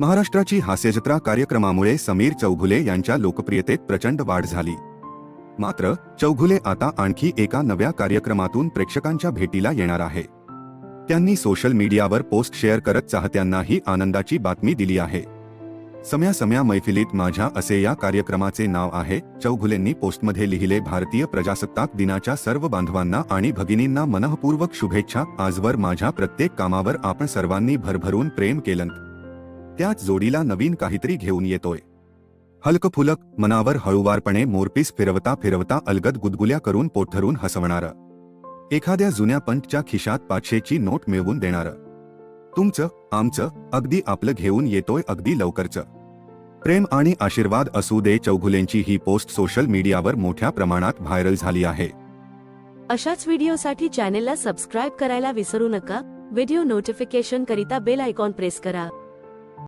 महाराष्ट्राची हास्यजत्रा कार्यक्रमामुळे समीर चौघुले यांच्या लोकप्रियतेत प्रचंड वाढ झाली. मात्र चौघुले आता आणखी एका नव्या कार्यक्रमातून प्रेक्षकांच्या भेटीला येणार आहे. त्यांनी सोशल मीडियावर पोस्ट शेअर करत चाहत्यांनाही आनंदाची बातमी दिली आहे. सम्या सम्या मैफिलीत माझ्या असे या कार्यक्रमाचे नाव आहे चौघुलेंनी पोस्टमध्ये लिहिले भारतीय प्रजासत्ताक दिनाच्या सर्व बांधवांना आणि भगिनींना मनःपूर्वक शुभेच्छा आजवर माझ्या प्रत्येक कामावर आपण सर्वांनी भरभरून प्रेम केलं त्याच जोडीला नवीन काहीतरी घेऊन येतोय. हलकफुलक मनावर हळूवारपणे मोरपीस फिरवता फिरवता अलगद गुदगुल्या करून पोट हसवणारं. एखाद्या जुन्या पंचच्या खिशात पाचशेची नोट मिळवून देणारं. तुमचं आमचं अगदी आपलं घेऊन येतोय अगदी लवकरचं. प्रेम आणि आशीर्वाद असू दे चौघुलेंची ही पोस्ट सोशल मीडियावर मोठ्या प्रमाणात व्हायरल झाली आहे. अशाच व्हिडिओसाठी चॅनेलला सबस्क्राईब करायला विसरू नका. व्हिडिओ नोटिफिकेशन करिता बेल आयकॉन प्रेस करा.